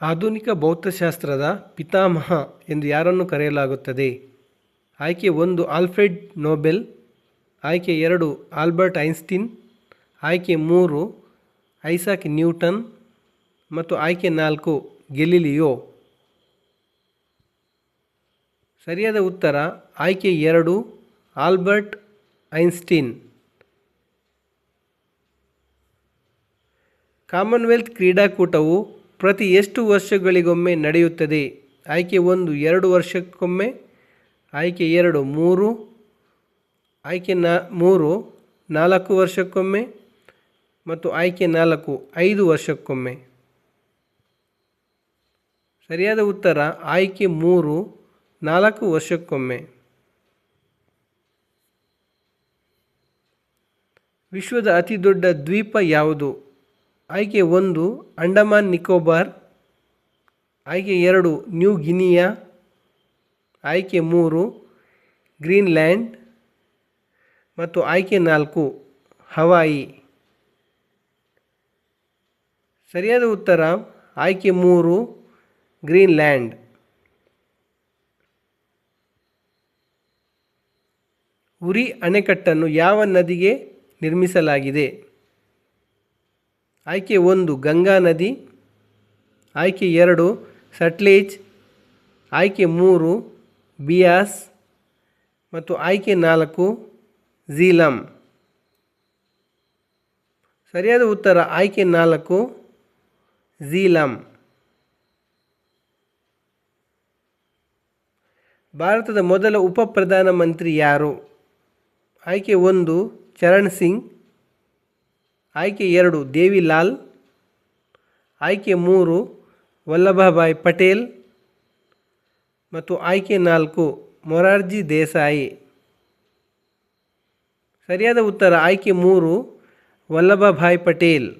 ಆಧುನಿಕ ಭೌತಶಾಸ್ತ್ರದ ಪಿತಾಮಹ ಎಂದು ಯಾರನ್ನು ಕರೆಯಲಾಗುತ್ತದೆ? ಆಯ್ಕೆ ಒಂದು ಆಲ್ಫ್ರೆಡ್ ನೋಬೆಲ್, ಆಯ್ಕೆ ಎರಡು ಆಲ್ಬರ್ಟ್ ಐನ್ಸ್ಟೀನ್, ಆಯ್ಕೆ ಮೂರು ಐಸಾಕ್ ನ್ಯೂಟನ್ ಮತ್ತು ಆಯ್ಕೆ ನಾಲ್ಕು ಗೆಲಿಲಿಯೋ. ಸರಿಯಾದ ಉತ್ತರ ಆಯ್ಕೆ ಎರಡು ಆಲ್ಬರ್ಟ್ ಐನ್ಸ್ಟೀನ್. ಕಾಮನ್ವೆಲ್ತ್ ಕ್ರೀಡಾಕೂಟವು ಪ್ರತಿ ಎಷ್ಟು ವರ್ಷಗಳಿಗೊಮ್ಮೆ ನಡೆಯುತ್ತದೆ? ಆಯ್ಕೆ ಒಂದು, ಎರಡು ವರ್ಷಕ್ಕೊಮ್ಮೆ. ಆಯ್ಕೆ ಎರಡು, ಮೂರು. ಆಯ್ಕೆ ನಾ, ಮೂರು, ನಾಲ್ಕು ವರ್ಷಕ್ಕೊಮ್ಮೆ. ಮತ್ತು ಆಯ್ಕೆ ನಾಲ್ಕು, ಐದು ವರ್ಷಕ್ಕೊಮ್ಮೆ. ಸರಿಯಾದ ಉತ್ತರ, ಆಯ್ಕೆ ಮೂರು, ನಾಲ್ಕು ವರ್ಷಕ್ಕೊಮ್ಮೆ. ವಿಶ್ವದ ಅತಿದೊಡ್ಡ ದ್ವೀಪ ಯಾವುದು? ಆಯ್ಕೆ ಒಂದು, ಅಂಡಮಾನ್ ನಿಕೋಬಾರ್. ಆಯ್ಕೆ ಎರಡು, ನ್ಯೂ ಗಿನಿಯಾ. ಆಯ್ಕೆ ಮೂರು, ಗ್ರೀನ್ಲ್ಯಾಂಡ್. ಮತ್ತು ಆಯ್ಕೆ ನಾಲ್ಕು, ಹವಾಯಿ. ಸರಿಯಾದ ಉತ್ತರ, ಆಯ್ಕೆ ಮೂರು, ಗ್ರೀನ್ಲ್ಯಾಂಡ್. ಉರಿ ಅಣೆಕಟ್ಟನ್ನು ಯಾವ ನದಿಗೆ ನಿರ್ಮಿಸಲಾಗಿದೆ? ಆಯ್ಕೆ ಒಂದು ಗಂಗಾ ನದಿ, ಆಯ್ಕೆ ಎರಡು ಸಟ್ಲೇಜ್, ಆಯ್ಕೆ ಮೂರು ಬಿಯಾಸ್ ಮತ್ತು ಆಯ್ಕೆ ನಾಲ್ಕು ಝೀಲಂ. ಸರಿಯಾದ ಉತ್ತರ ಆಯ್ಕೆ ನಾಲ್ಕು ಝೀಲಂ. ಭಾರತದ ಮೊದಲ ಉಪ ಪ್ರಧಾನಮಂತ್ರಿ ಯಾರು? ಆಯ್ಕೆ ಒಂದು ಚರಣ್ ಸಿಂಗ್ ಆಯ್ಕೆ ಎರಡು, ದೇವಿಲಾಲ್. ಆಯ್ಕೆ ಮೂರು, ವಲ್ಲಭಭಾಯ್ ಪಟೇಲ್. ಮತ್ತು ಆಯ್ಕೆ ನಾಲ್ಕು, ಮೊರಾರ್ಜಿ ದೇಸಾಯಿ. ಸರಿಯಾದ ಉತ್ತರ, ಆಯ್ಕೆ ಮೂರು, ವಲ್ಲಭಭಾಯ್ ಪಟೇಲ್.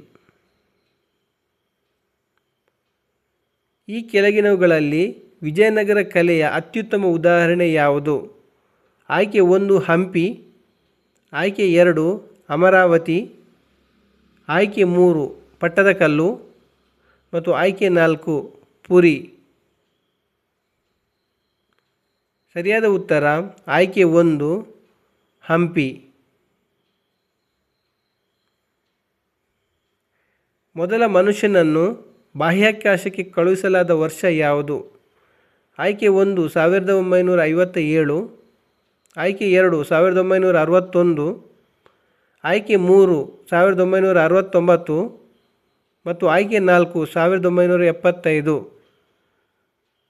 ಈ ಕೆಳಗಿನವುಗಳಲ್ಲಿ ವಿಜಯನಗರ ಕಲೆಯ ಅತ್ಯುತ್ತಮ ಉದಾಹರಣೆ ಯಾವುದು? ಆಯ್ಕೆ ಒಂದು, ಹಂಪಿ. ಆಯ್ಕೆ ಎರಡು, ಅಮರಾವತಿ. ಆಯ್ಕೆ ಮೂರು ಪಟ್ಟದಕಲ್ಲು ಮತ್ತು ಆಯ್ಕೆ ನಾಲ್ಕು ಪುರಿ. ಸರಿಯಾದ ಉತ್ತರ ಆಯ್ಕೆ ಒಂದು ಹಂಪಿ. ಮೊದಲ ಮನುಷ್ಯನನ್ನು ಬಾಹ್ಯಾಕಾಶಕ್ಕೆ ಕಳುಹಿಸಲಾದ ವರ್ಷ ಯಾವುದು? ಆಯ್ಕೆ ಒಂದು ಸಾವಿರದ ಒಂಬೈನೂರ ಐವತ್ತ ಏಳು ಆಯ್ಕೆ ಎರಡು ಸಾವಿರದ ಒಂಬೈನೂರ ಅರವತ್ತೊಂದು. ಆಯ್ಕೆ ಮೂರು, ಸಾವಿರದ ಒಂಬೈನೂರ ಅರವತ್ತೊಂಬತ್ತು ಮತ್ತು ಆಯ್ಕೆ ನಾಲ್ಕು, ಸಾವಿರದ ಒಂಬೈನೂರ ಎಪ್ಪತ್ತೈದು.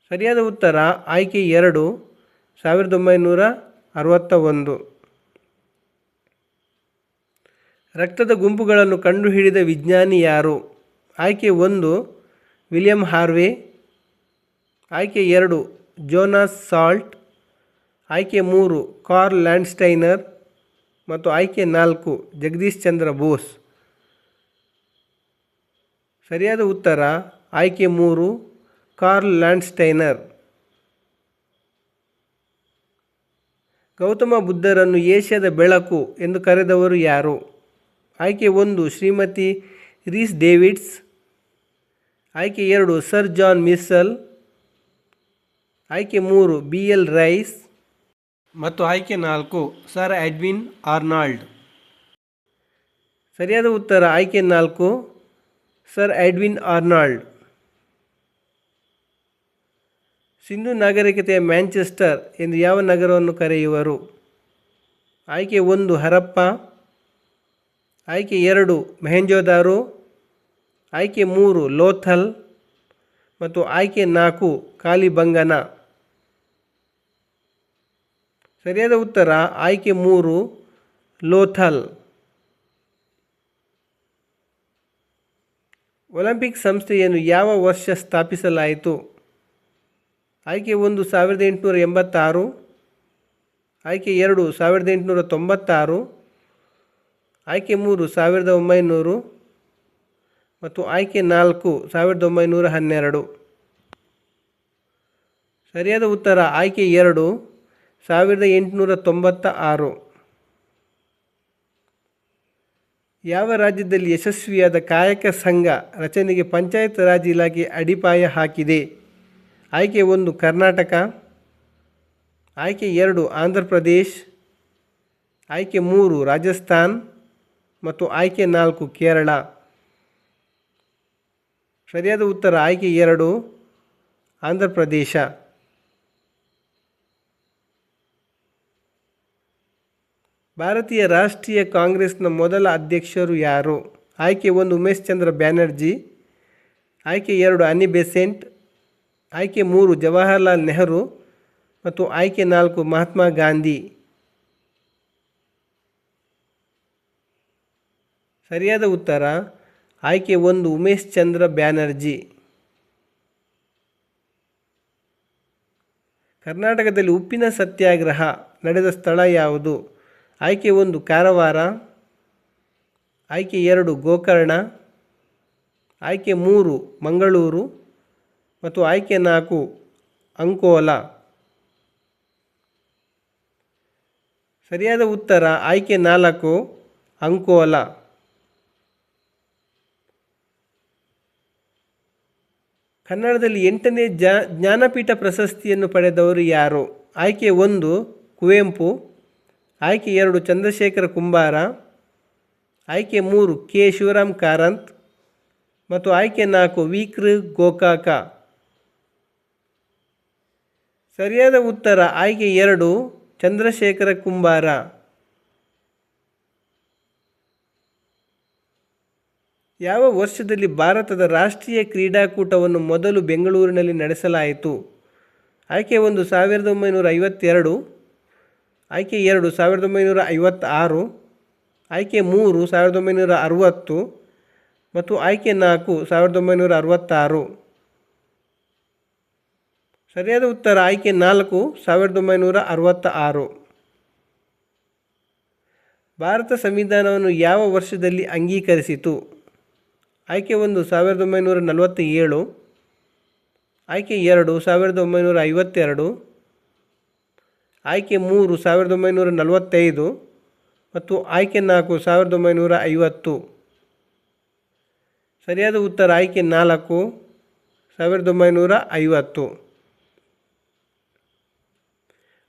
ಸರಿಯಾದ ಉತ್ತರ, ಆಯ್ಕೆ ಎರಡು, ಸಾವಿರದ ಒಂಬೈನೂರ ಅರವತ್ತ ಒಂದು ರಕ್ತದ ಗುಂಪುಗಳನ್ನು ಕಂಡುಹಿಡಿದ ವಿಜ್ಞಾನಿ ಯಾರು? ಆಯ್ಕೆ ಒಂದು, ವಿಲಿಯಂ ಹಾರ್ವೆ. ಆಯ್ಕೆ ಎರಡು, ಜೋನಾಸ್ ಸಾಲ್ಟ್. ಆಯ್ಕೆ ಮೂರು, ಕಾರ್ಲ್ ಲ್ಯಾಂಡ್ಸ್ಟೈನರ್. ಮತ್ತು ಆಯ್ಕೆ ನಾಲ್ಕು, ಜಗದೀಶ್ ಚಂದ್ರ ಬೋಸ್. ಸರಿಯಾದ ಉತ್ತರ, ಆಯ್ಕೆ ಮೂರು, ಕಾರ್ಲ್ ಲ್ಯಾಂಡ್ಸ್ಟೈನರ್. ಗೌತಮ ಬುದ್ಧರನ್ನು ಏಷ್ಯಾದ ಬೆಳಕು ಎಂದು ಕರೆದವರು ಯಾರು? ಆಯ್ಕೆ ಒಂದು, ಶ್ರೀಮತಿ ರೀಸ್ ಡೇವಿಡ್ಸ್. ಆಯ್ಕೆ ಎರಡು, ಸರ್ ಜಾನ್ ಮಿಸ್ಸಲ್. ಆಯ್ಕೆ ಮೂರು, ಬಿ ಎಲ್ ರೈಸ್. ಮತ್ತು ಆಯ್ಕೆ ನಾಲ್ಕು, ಸರ್ ಎಡ್ವಿನ್ ಆರ್ನಾಲ್ಡ್. ಸರಿಯಾದ ಉತ್ತರ, ಆಯ್ಕೆ ನಾಲ್ಕು, ಸರ್ ಎಡ್ವಿನ್ ಆರ್ನಾಲ್ಡ್. ಸಿಂಧು ನಾಗರಿಕತೆಯ ಮ್ಯಾಂಚೆಸ್ಟರ್ ಎಂದು ಯಾವ ನಗರವನ್ನು ಕರೆಯುವರು? ಆಯ್ಕೆ ಒಂದು, ಹರಪ್ಪ. ಆಯ್ಕೆ ಎರಡು, ಮೆಹೆಂಜೋದಾರು. ಆಯ್ಕೆ ಮೂರು, ಲೋಥಲ್. ಮತ್ತು ಆಯ್ಕೆ ನಾಲ್ಕು, ಕಾಲಿಬಂಗನ. ಸರಿಯಾದ ಉತ್ತರ ಆಯ್ಕೆ ಮೂರು, ಲೋಥಲ್. ಒಲಿಂಪಿಕ್ ಸಂಸ್ಥೆಯನ್ನು ಯಾವ ವರ್ಷ ಸ್ಥಾಪಿಸಲಾಯಿತು? ಆಯ್ಕೆ ಒಂದು, ಸಾವಿರದ ಎಂಟುನೂರ ಎಂಬತ್ತಾರು. ಆಯ್ಕೆ ಎರಡು, ಸಾವಿರದ ಎಂಟುನೂರ ತೊಂಬತ್ತಾರು. ಆಯ್ಕೆ ಮೂರು, ಸಾವಿರದ ಒಂಬೈನೂರು. ಮತ್ತು ಆಯ್ಕೆ ನಾಲ್ಕು, ಸಾವಿರದ ಒಂಬೈನೂರ ಹನ್ನೆರಡು. ಸರಿಯಾದ ಉತ್ತರ ಆಯ್ಕೆ ಎರಡು ಸಾವಿರದ ಎಂಟುನೂರ ತೊಂಬತ್ತ ಆರು ಯಾವ ರಾಜ್ಯದಲ್ಲಿ ಯಶಸ್ವಿಯಾದ ಕಾಯಕ ಸಂಘ ರಚನೆಗೆ ಪಂಚಾಯತ್ ರಾಜ್ ಇಲಾಖೆ ಅಡಿಪಾಯ ಹಾಕಿದೆ? ಆಯ್ಕೆ ಒಂದು ಕರ್ನಾಟಕ, ಆಯ್ಕೆ ಎರಡು ಆಂಧ್ರ ಪ್ರದೇಶ್, ಆಯ್ಕೆ ಮೂರು ರಾಜಸ್ಥಾನ್ ಮತ್ತು ಆಯ್ಕೆ ನಾಲ್ಕು ಕೇರಳ. ಸರಿಯಾದ ಉತ್ತರ ಆಯ್ಕೆ ಎರಡು ಆಂಧ್ರ ಪ್ರದೇಶ. ಭಾರತೀಯ ರಾಷ್ಟ್ರೀಯ ಕಾಂಗ್ರೆಸ್ನ ಮೊದಲ ಅಧ್ಯಕ್ಷರು ಯಾರು? ಆಯ್ಕೆ ಒಂದು ಉಮೇಶ್ ಚಂದ್ರ ಬ್ಯಾನರ್ಜಿ, ಆಯ್ಕೆ ಎರಡು ಅನಿ ಬೆಸೆಂಟ್, ಆಯ್ಕೆ ಮೂರು ಜವಾಹರ್ಲಾಲ್ ನೆಹರು ಮತ್ತು ಆಯ್ಕೆ ನಾಲ್ಕು ಮಹಾತ್ಮ ಗಾಂಧಿ. ಸರಿಯಾದ ಉತ್ತರ, ಆಯ್ಕೆ ಒಂದು ಉಮೇಶ್ ಚಂದ್ರ ಬ್ಯಾನರ್ಜಿ. ಕರ್ನಾಟಕದಲ್ಲಿ ಉಪ್ಪಿನ ಸತ್ಯಾಗ್ರಹ ನಡೆದ ಸ್ಥಳ ಯಾವುದು? ಆಯ್ಕೆ ಒಂದು ಕಾರವಾರ, ಆಯ್ಕೆ ಎರಡು ಗೋಕರ್ಣ, ಆಯ್ಕೆ ಮೂರು ಮಂಗಳೂರು ಮತ್ತು ಆಯ್ಕೆ ನಾಲ್ಕು ಅಂಕೋಲ. ಸರಿಯಾದ ಉತ್ತರ, ಆಯ್ಕೆ ನಾಲ್ಕು ಅಂಕೋಲ. ಕನ್ನಡದಲ್ಲಿ ಎಂಟನೇ ಜ್ಞಾನಪೀಠ ಪ್ರಶಸ್ತಿಯನ್ನು ಪಡೆದವರು ಯಾರು? ಆಯ್ಕೆ ಒಂದು ಕುವೆಂಪು ಆಯ್ಕೆ ಎರಡು ಚಂದ್ರಶೇಖರ ಕುಂಬಾರ, ಆಯ್ಕೆ ಮೂರು ಕೆ ಶಿವರಾಮ್ ಕಾರಂತ್ ಮತ್ತು ಆಯ್ಕೆ ನಾಲ್ಕು ವಿಕ್ರ ಗೋಕಾಕ. ಸರಿಯಾದ ಉತ್ತರ ಆಯ್ಕೆ ಎರಡು ಚಂದ್ರಶೇಖರ ಕುಂಬಾರ. ಯಾವ ವರ್ಷದಲ್ಲಿ ಭಾರತದ ರಾಷ್ಟ್ರೀಯ ಕ್ರೀಡಾಕೂಟವನ್ನು ಮೊದಲು ಬೆಂಗಳೂರಿನಲ್ಲಿ ನಡೆಸಲಾಯಿತು? ಆಯ್ಕೆ ಒಂದು ಸಾವಿರದ ಒಂಬೈನೂರ ಐವತ್ತೆರಡು ಆಯ್ಕೆ ಎರಡು, ಸಾವಿರದ ಒಂಬೈನೂರ ಐವತ್ತಾರು. ಆಯ್ಕೆ ಮೂರು, ಸಾವಿರದ ಒಂಬೈನೂರ ಅರುವತ್ತು. ಮತ್ತು ಆಯ್ಕೆ ನಾಲ್ಕು, ಸಾವಿರದ ಒಂಬೈನೂರ ಅರವತ್ತಾರು. ಸರಿಯಾದ ಉತ್ತರ, ಆಯ್ಕೆ ನಾಲ್ಕು, ಸಾವಿರದ ಒಂಬೈನೂರ ಅರವತ್ತ ಆರು ಭಾರತ ಸಂವಿಧಾನವನ್ನು ಯಾವ ವರ್ಷದಲ್ಲಿ ಅಂಗೀಕರಿಸಿತು? ಆಯ್ಕೆ ಒಂದು, ಸಾವಿರದ ಒಂಬೈನೂರ ನಲವತ್ತ ಏಳು ಆಯ್ಕೆ ಎರಡು, ಸಾವಿರದ ಒಂಬೈನೂರ ಐವತ್ತೆರಡು. ಆಯ್ಕೆ ಮೂರು ಸಾವಿರದ ಒಂಬೈನೂರ ನಲವತ್ತೈದು ಮತ್ತು ಆಯ್ಕೆ ನಾಲ್ಕು ಸಾವಿರದ ಒಂಬೈನೂರ ಐವತ್ತು. ಸರಿಯಾದ ಉತ್ತರ ಆಯ್ಕೆ ನಾಲ್ಕು ಸಾವಿರದ ಒಂಬೈನೂರ ಐವತ್ತು.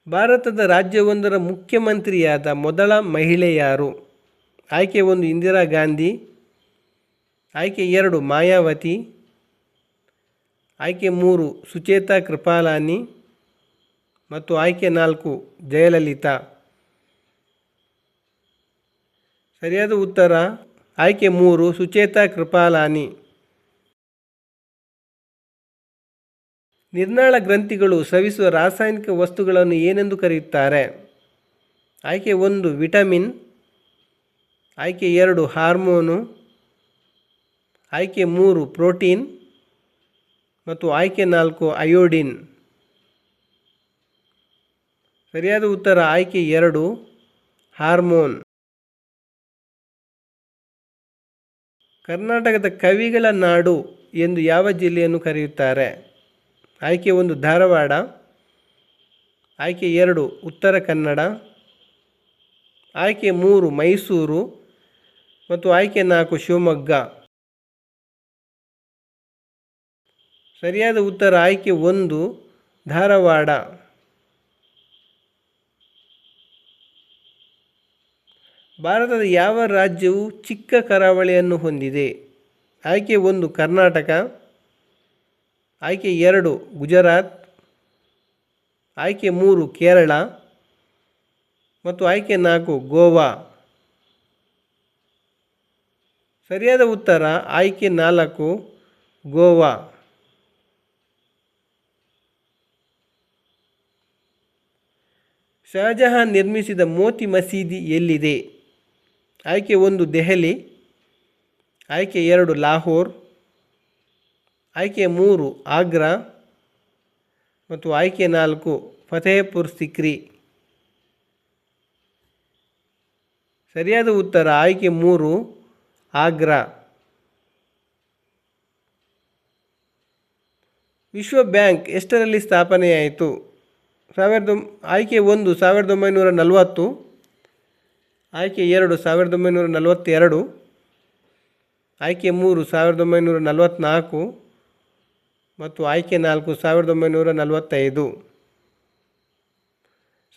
ಭಾರತದ ರಾಜ್ಯವೊಂದರ ಮುಖ್ಯಮಂತ್ರಿಯಾದ ಮೊದಲ ಮಹಿಳೆ ಯಾರು? ಆಯ್ಕೆ ಒಂದು ಇಂದಿರಾ ಗಾಂಧಿ, ಆಯ್ಕೆ ಎರಡು ಮಾಯಾವತಿ, ಆಯ್ಕೆ ಮೂರು ಸುಚೇತಾ ಕೃಪಾಲಾನಿ ಮತ್ತು ಆಯ್ಕೆ ನಾಲ್ಕು, ಜಯಲಲಿತಾ. ಸರಿಯಾದ ಉತ್ತರ, ಆಯ್ಕೆ ಮೂರು, ಸುಚೇತಾ ಕೃಪಾಲಾನಿ. ನಿರ್ನಾಳ ಗ್ರಂಥಿಗಳು ಸ್ರವಿಸುವ ರಾಸಾಯನಿಕ ವಸ್ತುಗಳನ್ನು ಏನೆಂದು ಕರೆಯುತ್ತಾರೆ? ಆಯ್ಕೆ ಒಂದು, ವಿಟಮಿನ್. ಆಯ್ಕೆ ಎರಡು, ಹಾರ್ಮೋನು. ಆಯ್ಕೆ ಮೂರು, ಪ್ರೋಟೀನ್. ಮತ್ತು ಆಯ್ಕೆ ನಾಲ್ಕು, ಅಯೋಡಿನ್. ಸರಿಯಾದ ಉತ್ತರ ಆಯ್ಕೆ ಎರಡು, ಹಾರ್ಮೋನ್. ಕರ್ನಾಟಕದ ಕವಿಗಳ ನಾಡು ಎಂದು ಯಾವ ಜಿಲ್ಲೆಯನ್ನು ಕರೆಯುತ್ತಾರೆ? ಆಯ್ಕೆ ಒಂದು, ಧಾರವಾಡ. ಆಯ್ಕೆ ಎರಡು, ಉತ್ತರ ಕನ್ನಡ. ಆಯ್ಕೆ ಮೂರು, ಮೈಸೂರು. ಮತ್ತು ಆಯ್ಕೆ ನಾಲ್ಕು, ಶಿವಮೊಗ್ಗ. ಸರಿಯಾದ ಉತ್ತರ ಆಯ್ಕೆ ಒಂದು, ಧಾರವಾಡ. ಭಾರತದ ಯಾವ ರಾಜ್ಯವು ಚಿಕ್ಕ ಕರಾವಳಿಯನ್ನು ಹೊಂದಿದೆ? ಆಯ್ಕೆ ಒಂದು, ಕರ್ನಾಟಕ. ಆಯ್ಕೆ ಎರಡು, ಗುಜರಾತ್. ಆಯ್ಕೆ ಮೂರು, ಕೇರಳ. ಮತ್ತು ಆಯ್ಕೆ ನಾಲ್ಕು, ಗೋವಾ. ಸರಿಯಾದ ಉತ್ತರ, ಆಯ್ಕೆ ನಾಲ್ಕು, ಗೋವಾ. ಶಹಜಹಾನ್ ನಿರ್ಮಿಸಿದ ಮೋತಿ ಮಸೀದಿ ಎಲ್ಲಿದೆ? ಆಯ್ಕೆ ಒಂದು ದೆಹಲಿ, ಆಯ್ಕೆ ಎರಡು ಲಾಹೋರ್, ಆಯ್ಕೆ ಮೂರು ಆಗ್ರಾ ಮತ್ತು ಆಯ್ಕೆ ನಾಲ್ಕು ಫತೇಪುರ್ ಸಿಕ್ರಿ. ಸರಿಯಾದ ಉತ್ತರ, ಆಯ್ಕೆ ಮೂರು ಆಗ್ರಾ. ವಿಶ್ವ ಬ್ಯಾಂಕ್ ಎಷ್ಟರಲ್ಲಿ ಸ್ಥಾಪನೆಯಾಯಿತು? ಸಾವಿರದ ಆಯ್ಕೆ ಒಂದು, ಸಾವಿರದ ಒಂಬೈನೂರ ನಲವತ್ತು. ಆಯ್ಕೆ ಎರಡು, ಸಾವಿರದ ಒಂಬೈನೂರ ನಲವತ್ತೆರಡು. ಆಯ್ಕೆ ಮೂರು, ಸಾವಿರದ ಒಂಬೈನೂರ ನಲವತ್ತ್ನಾಲ್ಕು ಮತ್ತು ಆಯ್ಕೆ ನಾಲ್ಕು, ಸಾವಿರದ ಒಂಬೈನೂರ ನಲವತ್ತೈದು.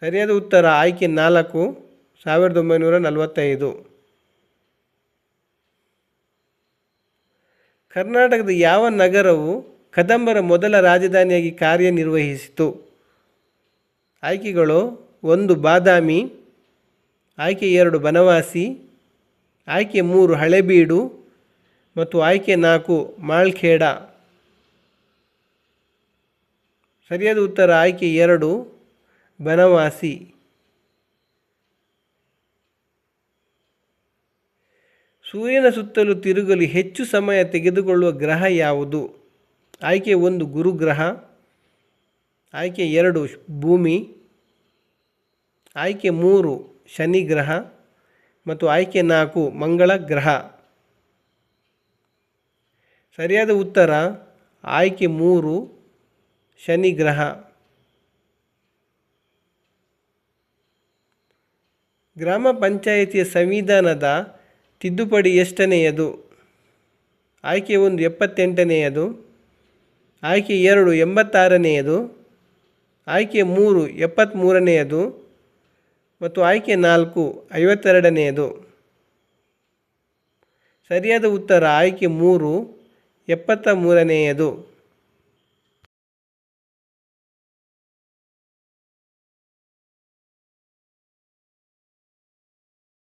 ಸರಿಯಾದ ಉತ್ತರ ಆಯ್ಕೆ ನಾಲ್ಕು, ಸಾವಿರದ ಒಂಬೈನೂರ ನಲವತ್ತೈದು. ಕರ್ನಾಟಕದ ಯಾವ ನಗರವು ಕದಂಬರ ಮೊದಲ ರಾಜಧಾನಿಯಾಗಿ ಕಾರ್ಯನಿರ್ವಹಿಸಿತು? ಆಯ್ಕೆಗಳು ಒಂದು, ಬಾದಾಮಿ ಆಯ್ಕೆ ಎರಡು ಬನವಾಸಿ, ಆಯ್ಕೆ ಮೂರು ಹಳೆಬೀಡು ಮತ್ತು ಆಯ್ಕೆ ನಾಲ್ಕು ಮಾಳ್ಖೇಡ. ಸರಿಯಾದ ಉತ್ತರ ಆಯ್ಕೆ ಎರಡು ಬನವಾಸಿ. ಸೂರ್ಯನ ಸುತ್ತಲೂ ತಿರುಗಲು ಹೆಚ್ಚು ಸಮಯ ತೆಗೆದುಕೊಳ್ಳುವ ಗ್ರಹ ಯಾವುದು? ಆಯ್ಕೆ ಒಂದು ಗುರುಗ್ರಹ, ಆಯ್ಕೆ ಎರಡು ಭೂಮಿ, ಆಯ್ಕೆ ಮೂರು ಶನಿ ಗ್ರಹ ಮತ್ತು ಆಯ್ಕೆ ನಾಲ್ಕು ಮಂಗಳ ಗ್ರಹ. ಸರಿಯಾದ ಉತ್ತರ ಆಯ್ಕೆ ಮೂರು ಶನಿ ಗ್ರಹ. ಗ್ರಾಮ ಪಂಚಾಯಿತಿಯ ಸಂವಿಧಾನದ ತಿದ್ದುಪಡಿ ಎಷ್ಟನೆಯದು? ಆಯ್ಕೆ ಒಂದು ಎಪ್ಪತ್ತೆಂಟನೆಯದು. ಆಯ್ಕೆ ಎರಡು ಎಂಬತ್ತಾರನೆಯದು. ಆಯ್ಕೆ ಮೂರು ಎಪ್ಪತ್ತ್ಮೂರನೆಯದು ಮತ್ತು ಆಯ್ಕೆ ನಾಲ್ಕು ಐವತ್ತೆರಡನೆಯದು. ಸರಿಯಾದ ಉತ್ತರ ಆಯ್ಕೆ ಮೂರು ಎಪ್ಪತ್ತ ಮೂರನೆಯದು.